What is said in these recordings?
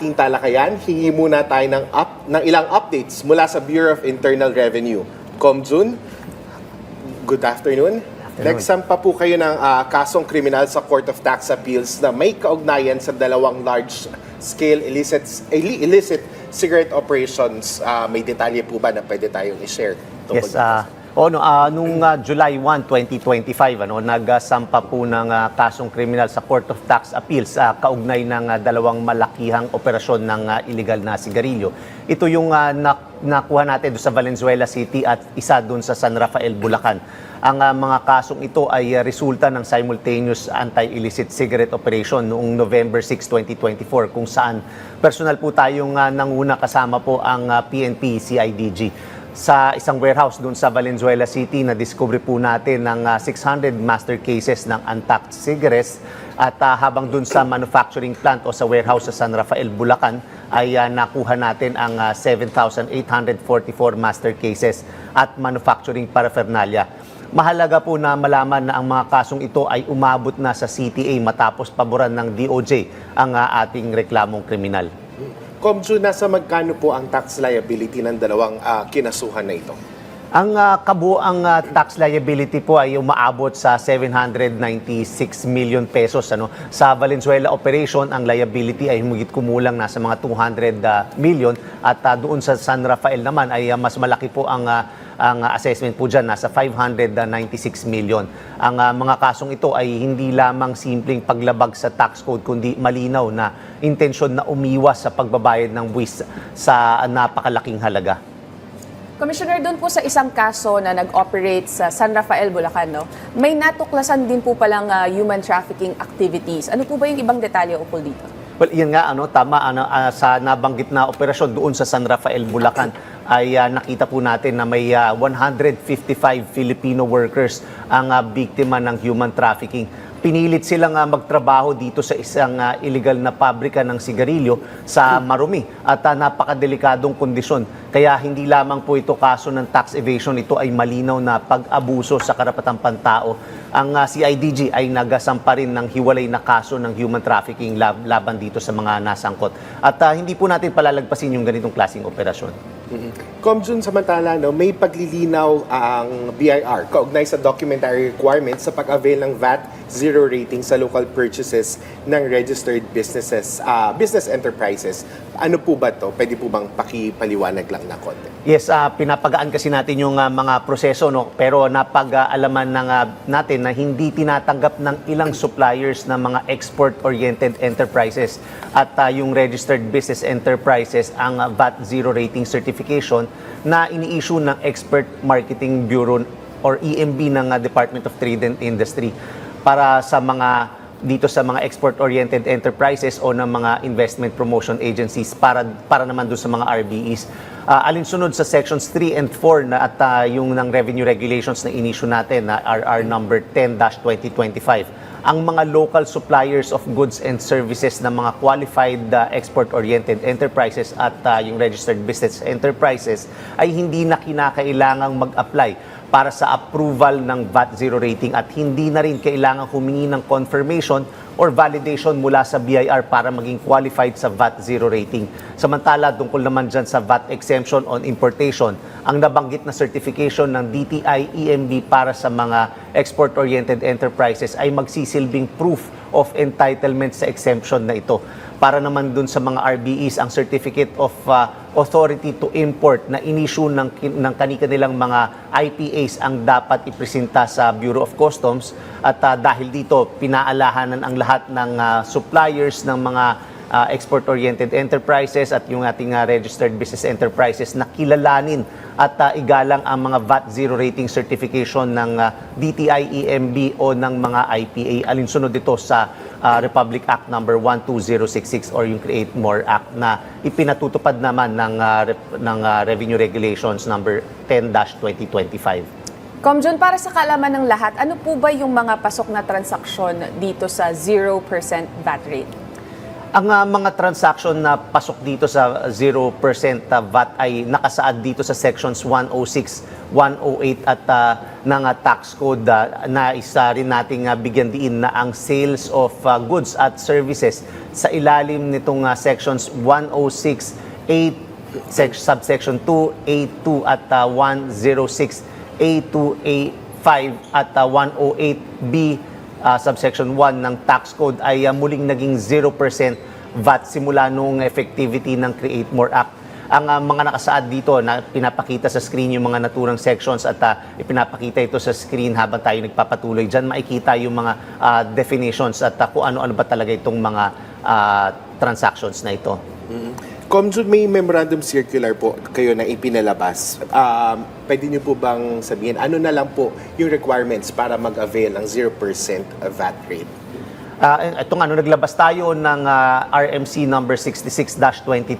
ating talakayan, hingi muna tayo ng, up, ng ilang updates mula sa Bureau of Internal Revenue. Comjun, good afternoon. Nagsampa po kayo ng ah, kasong kriminal sa Court of Tax Appeals na may kaugnayan sa dalawang large-scale illicit, illi- illicit cigarette operations. Ah, may detalye po ba na pwede tayong i-share? Yes, dito? O no, ah, nung ah, July 1, 2025, ano, nagsampa po ng ah, kasong kriminal sa Court of Tax Appeals sa kaugnay ng ah, dalawang malakihang operasyon ng ah, illegal na sigarilyo. Ito yung ah, nak- nakuha natin sa Valenzuela City at isa doon sa San Rafael, Bulacan. Ang ah, mga kasong ito ay ah, resulta ng simultaneous anti-illicit cigarette operation noong November 6, 2024 kung saan personal po tayong ah, nanguna kasama po ang ah, PNP CIDG sa isang warehouse doon sa Valenzuela City na discover po natin ng ah, 600 master cases ng untaxed cigarettes at ah, habang doon sa manufacturing plant o sa warehouse sa San Rafael, Bulacan ay ah, nakuha natin ang ah, 7,844 master cases at manufacturing paraphernalia. Mahalaga po na malaman na ang mga kasong ito ay umabot na sa CTA matapos paboran ng DOJ ang ah, ating reklamong kriminal. Comjun, nasa magkano po ang tax liability ng dalawang ah, kinasuhan na ito? Ang uh, kabuang ah, tax liability po ay umaabot sa 796 million pesos ano. Sa Valenzuela operation, ang liability ay humigit kumulang nasa mga 200 ah, million at ah, doon sa San Rafael naman ay ah, mas malaki po ang ah, ang ah, assessment po dyan, nasa 596 million. Ang ah, mga kasong ito ay hindi lamang simpleng paglabag sa tax code, kundi malinaw na intensyon na umiwas sa pagbabayad ng buwis sa napakalaking halaga. Commissioner, doon po sa isang kaso na nag-operate sa San Rafael, Bulacan, no, may natuklasan din po palang ah, human trafficking activities. Ano po ba yung ibang detalye ukol dito? Well, yan nga, ano, tama, ano, ah, sa nabanggit na operasyon doon sa San Rafael, Bulacan, ay ah, nakita po natin na may ah, 155 Filipino workers ang ah, biktima ng human trafficking. Pinilit silang ah, magtrabaho dito sa isang ah, illegal na pabrika ng sigarilyo sa marumi at ah, napakadelikadong kondisyon. Kaya hindi lamang po ito kaso ng tax evasion, ito ay malinaw na pag-abuso sa karapatang pantao. Ang ah, CIDG ay nagasampa rin ng hiwalay na kaso ng human trafficking lab- laban dito sa mga nasangkot. At ah, hindi po natin palalagpasin yung ganitong klaseng operasyon. Comjun, samantala, no, may paglilinaw ang BIR kaugnay sa documentary requirements sa pag-avail ng VAT zero rating sa local purchases ng registered businesses, ah, business enterprises. Ano po ba to? Pwede po bang pakipaliwanag lang na konti? Yes, ah, pinapagaan kasi natin yung ah, mga proseso no pero napag-alaman ng ah, natin na hindi tinatanggap ng ilang suppliers ng mga export-oriented enterprises at ah, yung registered business enterprises ang ah, VAT zero rating certification na ini-issue ng Expert Marketing Bureau or EMB ng ah, Department of Trade and Industry para sa mga dito sa mga export-oriented enterprises o ng mga investment promotion agencies para para naman doon sa mga RBEs. Ah, alinsunod sa sections 3 and 4 na at ah, yung ng revenue regulations na inisyu natin na RR number 10-2025 ang mga local suppliers of goods and services ng mga qualified ah, export-oriented enterprises at ah, yung registered business enterprises ay hindi na kinakailangang mag-apply para sa approval ng VAT zero rating at hindi na rin kailangan humingi ng confirmation or validation mula sa BIR para maging qualified sa VAT zero rating. Samantala, tungkol naman dyan sa VAT exemption on importation, ang nabanggit na certification ng DTI EMB para sa mga export-oriented enterprises ay magsisilbing proof of entitlement sa exemption na ito. Para naman dun sa mga RBEs, ang Certificate of uh, Authority to Import na inisyu ng, ng kanilang mga IPAs ang dapat ipresenta sa Bureau of Customs. At uh, dahil dito, pinaalahanan ang lahat ng uh, suppliers ng mga uh, export-oriented enterprises at yung ating uh, registered business enterprises na kilalanin at uh, igalang ang mga VAT zero rating certification ng uh, DTI EMB o ng mga IPA alinsunod dito sa uh, Republic Act number 12066 or yung Create More Act na ipinatutupad naman ng uh, ng uh, Revenue Regulations number 10-2025. Comjun, para sa kaalaman ng lahat, ano po ba yung mga pasok na transaksyon dito sa 0% VAT rate? Ang ah, mga transaction na pasok dito sa 0% VAT ay nakasaad dito sa sections 106, 108 at ah, ng ah, tax code. Ah, na isa rin nating ah, bigyan diin na ang sales of ah, goods at services sa ilalim nitong ah, sections 106, 8, sec- subsection 2, A2 at ah, 106, A2, A5 at ah, 108B uh, subsection 1 ng tax code ay uh, muling naging 0% VAT simula noong effectivity ng Create More Act. Ang uh, mga nakasaad dito na pinapakita sa screen yung mga naturang sections at uh, ipinapakita ito sa screen habang tayo nagpapatuloy. Diyan makikita yung mga uh, definitions at uh, kung ano-ano ba talaga itong mga uh, transactions na ito. Comjun, may memorandum circular po kayo na ipinalabas. Um, pwede niyo po bang sabihin, ano na lang po yung requirements para mag-avail ng 0% VAT rate? Uh, itong ano, naglabas tayo ng ah, RMC number 66-2025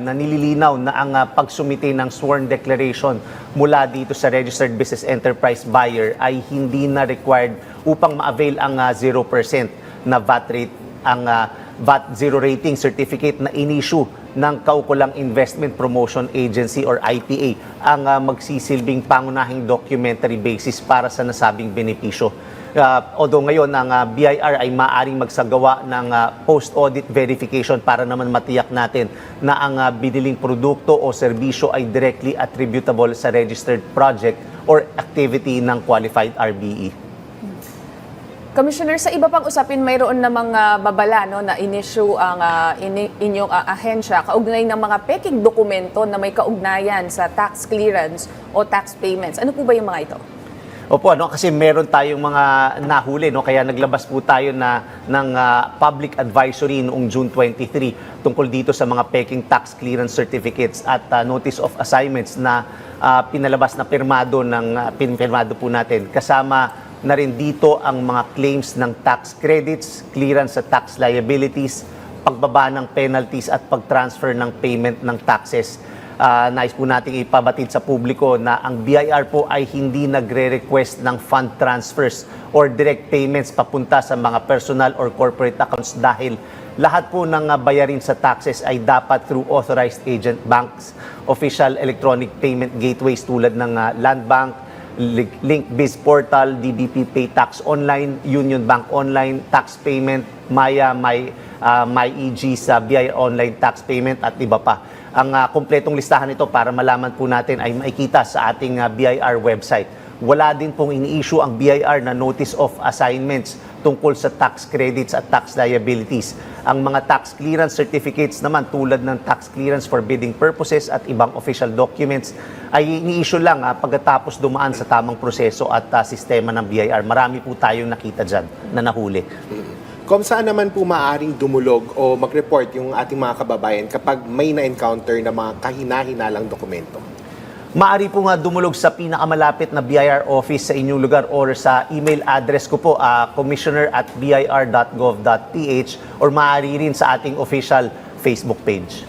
na nililinaw na ang ah, pagsumite ng sworn declaration mula dito sa Registered Business Enterprise Buyer ay hindi na required upang ma-avail ang ah, 0% na VAT rate, ang ah, VAT zero rating certificate na inissue ng Kaukulang Investment Promotion Agency or IPA ang ah, magsisilbing pangunahing documentary basis para sa nasabing benepisyo. Uh, although ngayon ang uh, BIR ay maaring magsagawa ng uh, post-audit verification para naman matiyak natin na ang uh, biniling produkto o serbisyo ay directly attributable sa registered project or activity ng qualified. RBE. Commissioner, sa iba pang usapin, mayroon na mga babala no, na in-issue ang ah, ini- inyong ah, ahensya kaugnay ng mga peking dokumento na may kaugnayan sa tax clearance o tax payments. Ano po ba yung mga ito? Opo, ano, kasi meron tayong mga nahuli, no? kaya naglabas po tayo na, ng ah, public advisory noong June 23 tungkol dito sa mga peking tax clearance certificates at ah, notice of assignments na ah, pinalabas na pirmado, ng, ah, pinirmado po natin. Kasama na rin dito ang mga claims ng tax credits, clearance sa tax liabilities, pagbaba ng penalties at pag-transfer ng payment ng taxes. Uh, nais po nating ipabatid sa publiko na ang BIR po ay hindi nagre-request ng fund transfers or direct payments papunta sa mga personal or corporate accounts dahil lahat po ng uh, bayarin sa taxes ay dapat through authorized agent banks, official electronic payment gateways tulad ng uh, Land Bank, Link Link Biz Portal, DBP Pay Tax Online, Union Bank Online, Tax Payment, Maya, My, uh, MyEG sa BI Online Tax Payment at iba pa. Ang uh, kumpletong listahan nito para malaman po natin ay makikita sa ating uh, BIR website. Wala din pong ini-issue ang BIR na Notice of Assignments tungkol sa tax credits at tax liabilities. Ang mga tax clearance certificates naman tulad ng tax clearance for bidding purposes at ibang official documents ay ini-issue lang ah, pagkatapos dumaan sa tamang proseso at ah, sistema ng BIR. Marami po tayong nakita dyan na nahuli. Kung saan naman po maaring dumulog o mag-report yung ating mga kababayan kapag may na-encounter na mga kahina-hinalang dokumento? Maari po nga dumulog sa pinakamalapit na BIR office sa inyong lugar or sa email address ko po, ah, commissioner at bir.gov.ph or maari rin sa ating official Facebook page.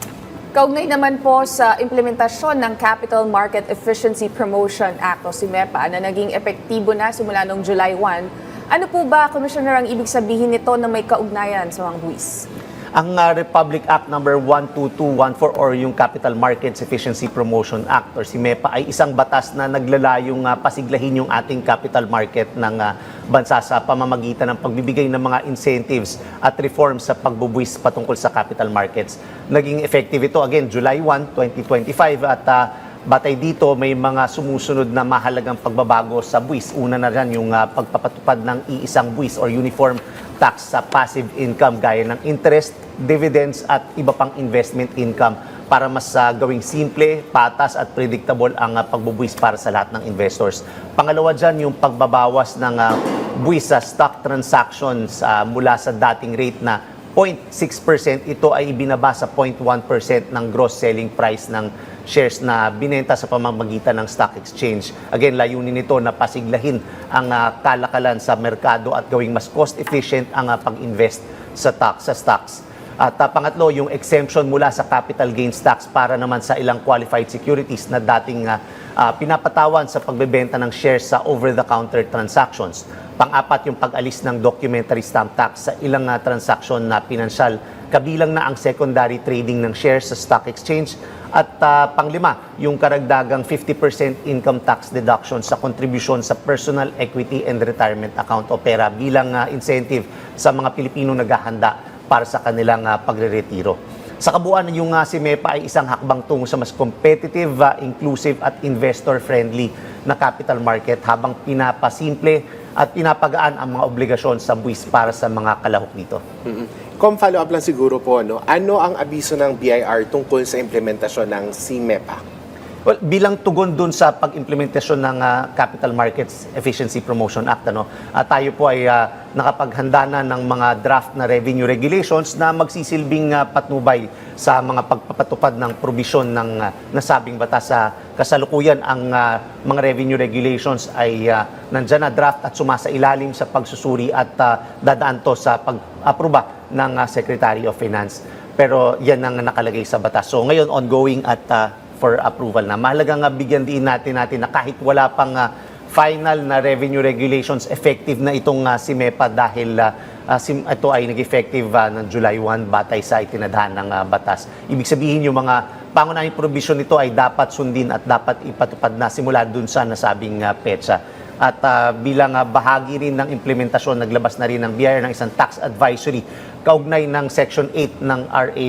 Kaugnay naman po sa implementasyon ng Capital Market Efficiency Promotion Act o CIMEPA na naging epektibo na simula noong July 1. Ano po ba, Commissioner, ang ibig sabihin nito na may kaugnayan sa mga buwis? Ang ah, Republic Act number 12214 or yung Capital Markets Efficiency Promotion Act or CIMEPA ay isang batas na naglalayong ah, pasiglahin yung ating capital market ng ah, bansa sa pamamagitan ng pagbibigay ng mga incentives at reforms sa pagbubuwis patungkol sa capital markets. Naging effective ito again July 1, 2025 at ah, Batay dito, may mga sumusunod na mahalagang pagbabago sa buwis. Una na dyan yung ah, pagpapatupad ng iisang buwis or uniform tax sa passive income gaya ng interest, dividends at iba pang investment income para mas ah, gawing simple, patas at predictable ang ah, pagbubuwis para sa lahat ng investors. Pangalawa dyan yung pagbabawas ng ah, buwis sa stock transactions ah, mula sa dating rate na 0.6%, ito ay ibinaba sa 0.1% ng gross selling price ng shares na binenta sa pamamagitan ng stock exchange. Again, layunin nito na pasiglahin ang ah, kalakalan sa merkado at gawing mas cost efficient ang ah, pag-invest sa tax sa stocks. At ah, pangatlo, yung exemption mula sa capital gains tax para naman sa ilang qualified securities na dating ah, ah, pinapatawan sa pagbebenta ng shares sa over-the-counter transactions. Pang-apat yung pag-alis ng documentary stamp tax sa ilang ah, transaksyon na pinansyal, kabilang na ang secondary trading ng shares sa stock exchange at ah, panglima, yung karagdagang 50% income tax deduction sa kontribusyon sa personal equity and retirement account o pera bilang ah, incentive sa mga Pilipino naghahanda para sa kanilang ah, pagre-retiro. Sa kabuuan, yung uh, SIMEPA ay isang hakbang tungo sa mas competitive, ah, inclusive at investor-friendly na capital market habang pinapasimple at pinapagaan ang mga obligasyon sa buwis para sa mga kalahok nito. Kung follow-up lang siguro po, no, ano ang abiso ng BIR tungkol sa implementasyon ng CMEPA? Well, bilang tugon dun sa pag-implementasyon ng ah, Capital Markets Efficiency Promotion Act, ano, ah, tayo po ay ah, nakapaghanda na ng mga draft na revenue regulations na magsisilbing ah, patnubay sa mga pagpapatupad ng probisyon ng ah, nasabing batas sa kasalukuyan. Ang ah, mga revenue regulations ay ah, nandyan na draft at sumasailalim sa pagsusuri at ah, dadaan to sa pag-aproba ng ah, Secretary of Finance. Pero yan ang nakalagay sa batas. So ngayon ongoing at ah, for approval na. Mahalaga nga bigyan din natin natin na kahit wala pang ah, final na revenue regulations effective na itong ah, SIMEPA dahil ah, ah, sim- ito ay nag-effective ah, ng July 1 batay sa itinadhan ng ah, batas. Ibig sabihin yung mga pangunahing provision nito ay dapat sundin at dapat ipatupad na simula dun sa nasabing ah, petsa. At ah, bilang ah, bahagi rin ng implementasyon, naglabas na rin ng BIR ng isang tax advisory kaugnay ng Section 8 ng RA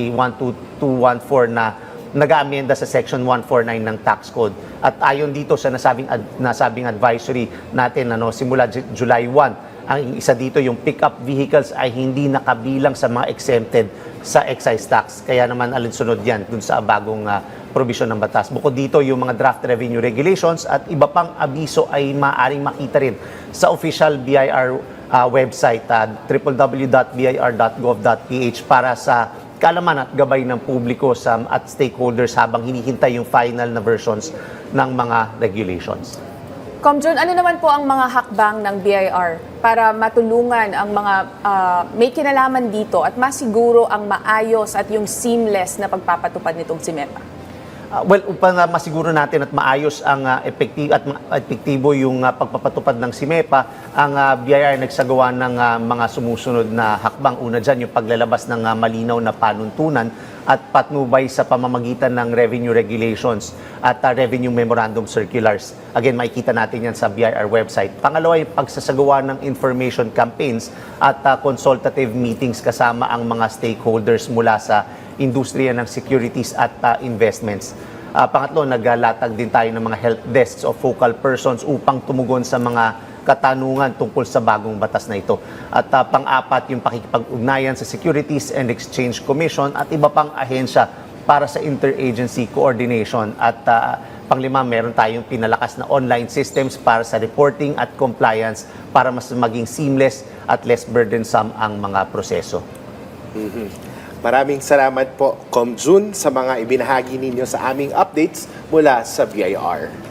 12214 na nag-aamenda sa Section 149 ng Tax Code. At ayon dito sa nasabing, ad- nasabing advisory natin, ano, simula Ju- July 1, ang isa dito yung pickup vehicles ay hindi nakabilang sa mga exempted sa excise tax. Kaya naman alinsunod yan dun sa bagong ah, provision ng batas. Bukod dito, yung mga draft revenue regulations at iba pang abiso ay maaaring makita rin sa official BIR ah, website uh, www.bir.gov.ph para sa kaalaman at gabay ng publiko sa, at stakeholders habang hinihintay yung final na versions ng mga regulations. Comjun, ano naman po ang mga hakbang ng BIR para matulungan ang mga ah, may kinalaman dito at masiguro ang maayos at yung seamless na pagpapatupad nitong SIMEPA? Uh, well, upang uh, masiguro natin at maayos ang uh, epektibo at epektibo yung uh, pagpapatupad ng SIMEPA, ang uh, BIR nagsagawa ng uh, mga sumusunod na hakbang. Una dyan, yung paglalabas ng uh, malinaw na panuntunan at patnubay sa pamamagitan ng revenue regulations at uh, revenue memorandum circulars. Again, makikita natin yan sa BIR website. Pangalawa, yung pagsasagawa ng information campaigns at uh, consultative meetings kasama ang mga stakeholders mula sa industriya ng securities at uh, investments. Ah, pangatlo, naglatag din tayo ng mga help desks o focal persons upang tumugon sa mga katanungan tungkol sa bagong batas na ito. At ah, pang-apat, yung pakikipag-ugnayan sa Securities and Exchange Commission at iba pang ahensya para sa interagency coordination. At ah, panglima, meron tayong pinalakas na online systems para sa reporting at compliance para mas maging seamless at less burdensome ang mga proseso. Maraming salamat po, Com Jun, sa mga ibinahagi ninyo sa aming updates mula sa BIR.